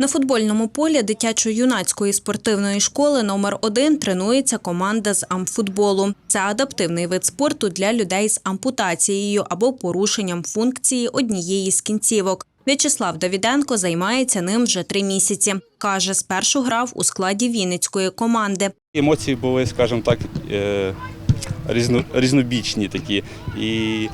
На футбольному полі дитячо-юнацької спортивної школи номер 1 тренується команда з амфутболу. Це адаптивний вид спорту для людей з ампутацією або порушенням функції однієї з кінцівок. В'ячеслав Давіденко займається ним вже три місяці. Каже, спершу грав у складі Вінницької команди. Емоції були, скажімо так, е, різнобічні такі. І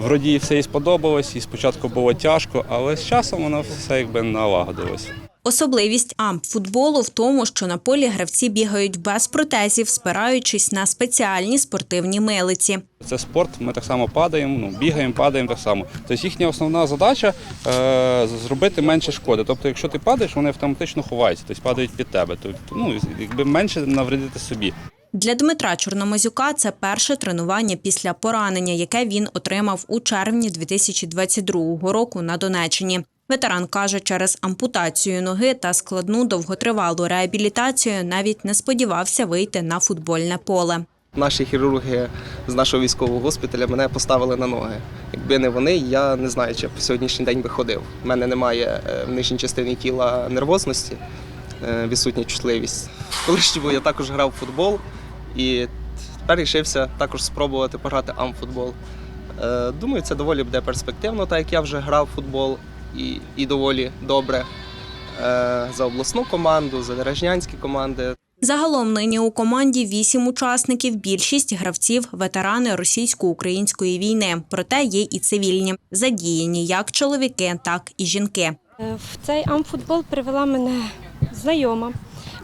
вроді все і сподобалось, і спочатку було тяжко, але з часом воно все якби налагодилось. Особливість ампфутболу в тому, що на полі гравці бігають без протезів, спираючись на спеціальні спортивні милиці. Це спорт, ми так само падаємо, ну, бігаємо, падаємо так само. Тобто їхня основна задача е, зробити менше шкоди. Тобто, якщо ти падаєш, вони автоматично ховаються, тобто падають під тебе. Тобто, ну, якби менше навредити собі. Для Дмитра Чорномазюка це перше тренування після поранення, яке він отримав у червні 2022 року на Донеччині. Ветеран каже, через ампутацію ноги та складну довготривалу реабілітацію навіть не сподівався вийти на футбольне поле. Наші хірурги з нашого військового госпіталя мене поставили на ноги. Якби не вони, я не знаю, чи по сьогоднішній день би ходив. У мене немає е, в нижній частині тіла нервозності, е, відсутня чутливість. Колись я також грав в футбол і тепер рішився також спробувати пограти амфутбол. Е, Думаю, це доволі буде перспективно, так як я вже грав в футбол і, і доволі добре е, за обласну команду, за дережнянські команди. Загалом нині у команді вісім учасників. Більшість гравців ветерани російсько-української війни. Проте є і цивільні, задіяні як чоловіки, так і жінки. Е, В цей амфутбол привела мене знайома.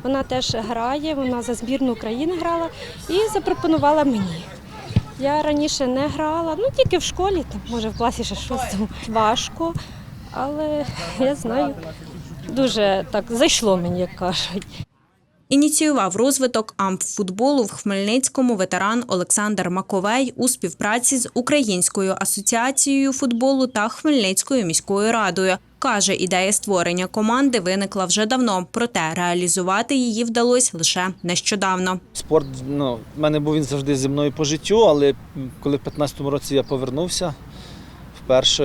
Вона теж грає, вона за збірну України грала і запропонувала мені. Я раніше не грала, ну тільки в школі, там, може в класі ще шостому. Важко, але я знаю, дуже так зайшло мені, як кажуть. Ініціював розвиток ампфутболу в Хмельницькому ветеран Олександр Маковей у співпраці з Українською асоціацією футболу та Хмельницькою міською радою. Каже, ідея створення команди виникла вже давно, проте реалізувати її вдалося лише нещодавно. Спорт, ну, в мене був він завжди зі мною по життю, але коли в 15-му році я повернувся вперше,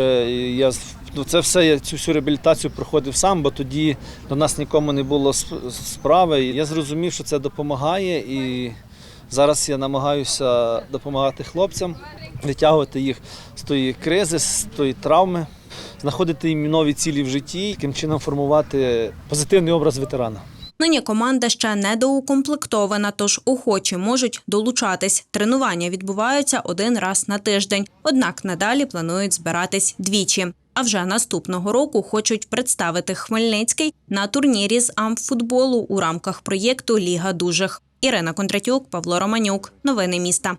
я ну, це все, я цю всю реабілітацію проходив сам, бо тоді до нас нікому не було справи. Я зрозумів, що це допомагає, і зараз я намагаюся допомагати хлопцям, витягувати їх з тої кризи, з тої травми, знаходити їм нові цілі в житті, таким чином формувати позитивний образ ветерана. Нині команда ще не доукомплектована, тож охочі можуть долучатись. Тренування відбуваються один раз на тиждень. Однак надалі планують збиратись двічі. А вже наступного року хочуть представити Хмельницький на турнірі з амфутболу у рамках проєкту Ліга дужих. Ірина Кондратюк, Павло Романюк. Новини міста.